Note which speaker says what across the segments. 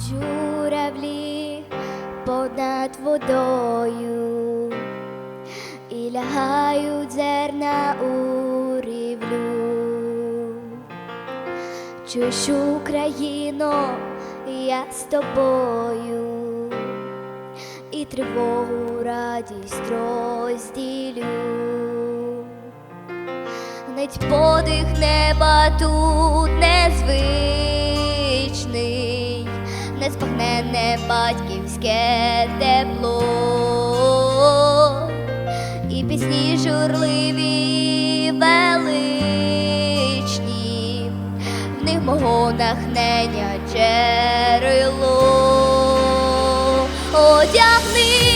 Speaker 1: журавлі понад водою і лягають зерна у рівлю. Чуєш, Україно, я з тобою і тривогу радість розділю. Гнить подих неба тут незвичний, неспагнене батьківське тепло, і пісні журливі величні, в них мого нахнення джерело. Одягни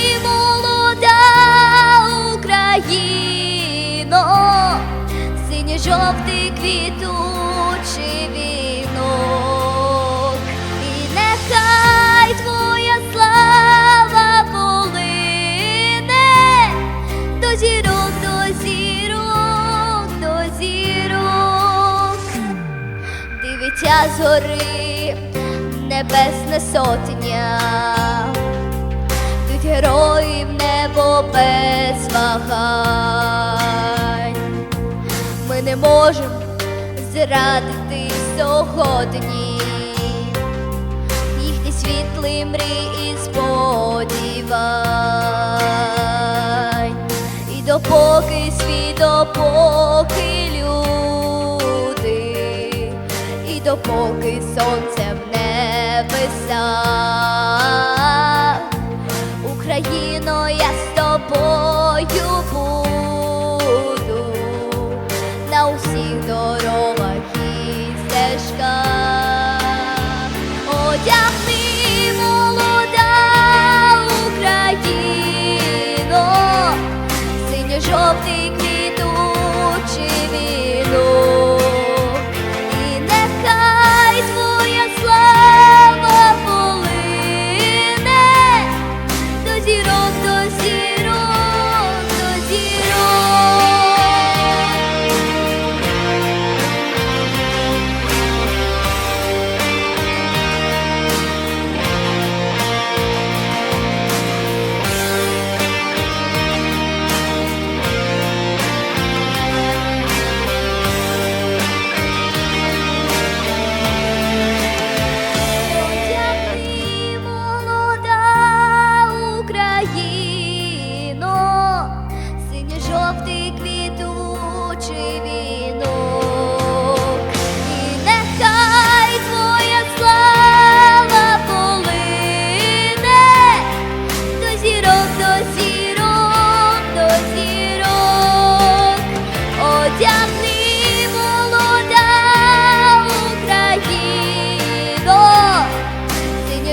Speaker 1: дивиться з гори небесна сотня. Тут герої в небо без вагань. Ми не можемо зрадити сьогодні їхні світлі мрії і сподівань. І допоки світ, допоки допоки сонце в небесах, Україно, я з тобою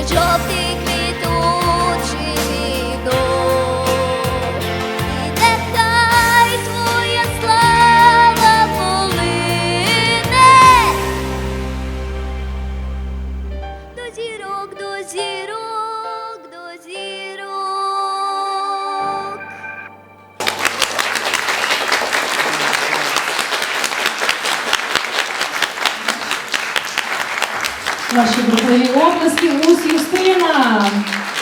Speaker 1: синьо-жовтий квітучий вінок, і нехай твоя слава полине. До зірок, до зірок,
Speaker 2: Ваші бурхливі обласки Ус Юстина,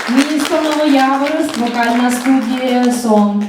Speaker 2: місто Новояворськ, вокальна студія Сон.